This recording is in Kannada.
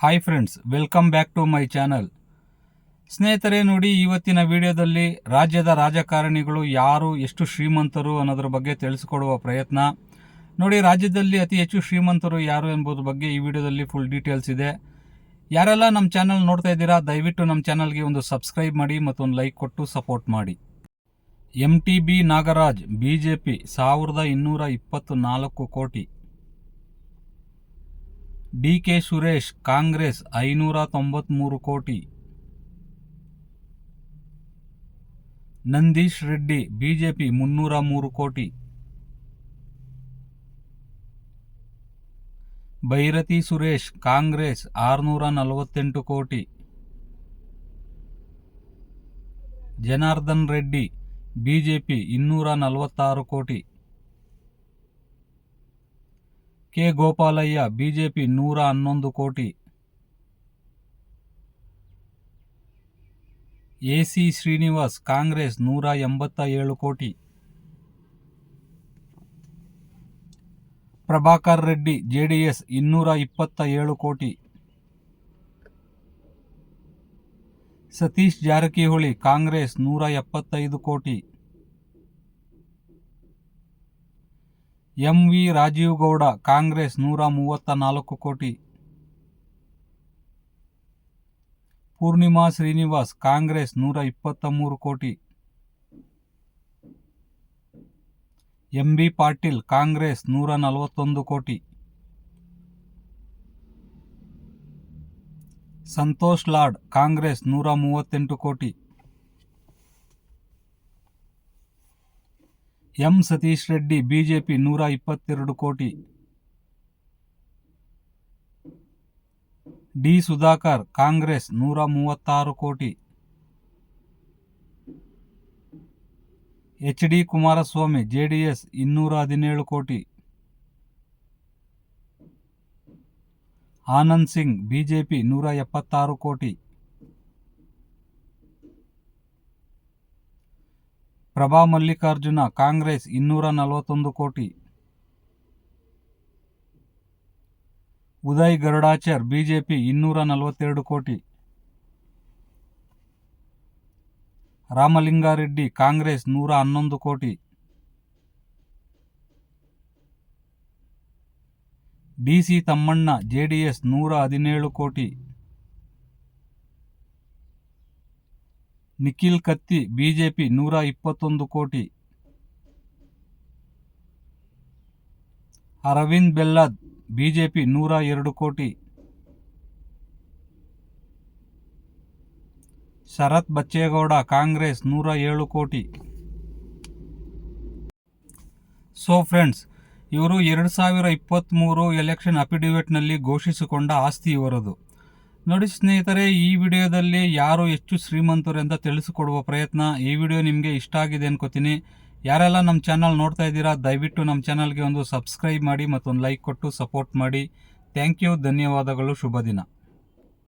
Hi friends welcome back to my channel ಸ್ನೇಹಿತರೆ, ನೋಡಿ, ಇವತ್ತಿನ ವಿಡಿಯೋದಲ್ಲಿ ರಾಜ್ಯದ ರಾಜಕಾರಣಿಗಳು ಯಾರು, ಎಷ್ಟು ಶ್ರೀಮಂತರು ಅನ್ನೋದ್ರ ಬಗ್ಗೆ ತಿಳಿಸಿಕೊಡುವ ಪ್ರಯತ್ನ. ನೋಡಿ, ರಾಜ್ಯದಲ್ಲಿ ಅತಿ ಹೆಚ್ಚು ಶ್ರೀಮಂತರು ಯಾರು ಎಂಬುದ್ರ ಬಗ್ಗೆ ಈ ವಿಡಿಯೋದಲ್ಲಿ ಫುಲ್ ಡೀಟೇಲ್ಸ್ ಇದೆ. ಯಾರೆಲ್ಲ ನಮ್ಮ ಚಾನಲ್ ನೋಡ್ತಾ ಇದ್ದೀರಾ, ದಯವಿಟ್ಟು ನಮ್ಮ ಚಾನಲ್ಗೆ ಒಂದು ಸಬ್ಸ್ಕ್ರೈಬ್ ಮಾಡಿ ಮತ್ತು ಒಂದು ಲೈಕ್ ಕೊಟ್ಟು ಸಪೋರ್ಟ್ ಮಾಡಿ. M T B Nagaraj B J P ಸಾವಿರದ ಇನ್ನೂರ ಇಪ್ಪತ್ತು ನಾಲ್ಕು ಕೋಟಿ. ಡಿ ಕೆ ಸುರೇಶ್, ಕಾಂಗ್ರೆಸ್ ಐನೂರ ತೊಂಬತ್ಮೂರು ಕೋಟಿ. ನಂದೀಶ್ ರೆಡ್ಡಿ, ಬಿಜೆಪಿ ಮುನ್ನೂರ ಮೂರು ಕೋಟಿ. ಭೈರತಿ ಸುರೇಶ್, ಕಾಂಗ್ರೆಸ್ ಆರುನೂರ ನಲವತ್ತೆಂಟು ಕೋಟಿ. ಜನಾರ್ದನ್ ರೆಡ್ಡಿ, ಬಿಜೆಪಿ ಇನ್ನೂರ ನಲವತ್ತಾರು ಕೋಟಿ. ಕೆ. ಗೋಪಾಲಯ್ಯ, ಬಿಜೆಪಿ ನೂರ ಹನ್ನೊಂದು ಕೋಟಿ. ಎಸಿ ಶ್ರೀನಿವಾಸ್, ಕಾಂಗ್ರೆಸ್ ನೂರ ಎಂಬತ್ತ ಏಳು ಕೋಟಿ. ಪ್ರಭಾಕರ್ ರೆಡ್ಡಿ, ಜೆಡಿಎಸ್ ಇನ್ನೂರ ಇಪ್ಪತ್ತ ಏಳು ಕೋಟಿ. ಸತೀಶ್ ಜಾರಕಿಹೊಳಿ, ಕಾಂಗ್ರೆಸ್ ನೂರ ಎಪ್ಪತ್ತೈದು ಕೋಟಿ. ಎಂ ವಿ ರಾಜೀವ್ ಗೌಡ ಕಾಂಗ್ರೆಸ್ ನೂರ ಮೂವತ್ತ ನಾಲ್ಕು ಕೋಟಿ. ಪೂರ್ಣಿಮಾ ಶ್ರೀನಿವಾಸ್, ಕಾಂಗ್ರೆಸ್ ನೂರ ಇಪ್ಪತ್ತ ಮೂರು ಕೋಟಿ. ಎಂ ಬಿ ಪಾಟೀಲ್, ಕಾಂಗ್ರೆಸ್ ನೂರ ನಲವತ್ತೊಂದು ಕೋಟಿ. ಸಂತೋಷ್ ಲಾಡ್, ಕಾಂಗ್ರೆಸ್ ನೂರ ಮೂವತ್ತೆಂಟು ಕೋಟಿ. ಎಂ ಸತೀಶ್ ರೆಡ್ಡಿ, ಬಿಜೆಪಿ ನೂರ ಇಪ್ಪತ್ತೆರಡು ಕೋಟಿ. ಡಿ ಸುಧಾಕರ್, ಕಾಂಗ್ರೆಸ್ ನೂರ ಮೂವತ್ತಾರು ಕೋಟಿ. ಎಚ್ ಡಿ ಕುಮಾರಸ್ವಾಮಿ ಜೆಡಿಎಸ್ ಇನ್ನೂರ ಹದಿನೇಳು ಕೋಟಿ. ಆನಂದ್ ಸಿಂಗ್, ಬಿಜೆಪಿ ನೂರ ಎಪ್ಪತ್ತಾರು ಕೋಟಿ. ಪ್ರಭಾ ಮಲ್ಲಿಕಾರ್ಜುನ, ಕಾಂಗ್ರೆಸ್ ಇನ್ನೂರ ನಲವತ್ತೊಂದು ಕೋಟಿ. ಉದಯ್ ಗರುಡಾಚಾರ್, ಬಿಜೆಪಿ ಇನ್ನೂರ ನಲವತ್ತೆರಡು ಕೋಟಿ. ರಾಮಲಿಂಗಾರೆಡ್ಡಿ, ಕಾಂಗ್ರೆಸ್ ನೂರ ಹನ್ನೊಂದು ಕೋಟಿ. ಡಿಸಿ ತಮ್ಮಣ್ಣ ಜೆಡಿಎಸ್ ನೂರ ಹದಿನೇಳು ಕೋಟಿ. ನಿಖಿಲ್ ಕತ್ತಿ, ಬಿಜೆಪಿ ನೂರ ಇಪ್ಪತ್ತೊಂದು ಕೋಟಿ. ಅರವಿಂದ್ ಬೆಲ್ಲದ್, ಬಿಜೆಪಿ ನೂರ ಎರಡು ಕೋಟಿ. ಶರತ್ ಬಚ್ಚೇಗೌಡ, ಕಾಂಗ್ರೆಸ್ ನೂರ ಏಳು ಕೋಟಿ. ಸೊ ಫ್ರೆಂಡ್ಸ್ ಇವರು ಎರಡು ಸಾವಿರ ಇಪ್ಪತ್ತ್ಮೂರು ಎಲೆಕ್ಷನ್ ಅಫಿಡವಿಟ್ನಲ್ಲಿ ಘೋಷಿಸಿಕೊಂಡ ಆಸ್ತಿ ಇವರದು. ನೋಡಿ ಸ್ನೇಹಿತರೆ, ಈ ವಿಡಿಯೋದಲ್ಲಿ ಯಾರು ಹೆಚ್ಚು ಶ್ರೀಮಂತರು ಅಂತ ತಿಳಿಸಿಕೊಡುವ ಪ್ರಯತ್ನ ಈ ವಿಡಿಯೋ ನಿಮಗೆ ಇಷ್ಟ ಆಗಿದೆ ಅನ್ಕೋತೀನಿ. ಯಾರೆಲ್ಲ ನಮ್ಮ ಚಾನಲ್ ನೋಡ್ತಾ ಇದ್ದೀರಾ, ದಯವಿಟ್ಟು ನಮ್ಮ ಚಾನಲ್ಗೆ ಒಂದು ಸಬ್ಸ್ಕ್ರೈಬ್ ಮಾಡಿ ಮತ್ತೊಂದು ಲೈಕ್ ಕೊಟ್ಟು ಸಪೋರ್ಟ್ ಮಾಡಿ. ಥ್ಯಾಂಕ್ ಯು, ಧನ್ಯವಾದಗಳು, ಶುಭ ದಿನ.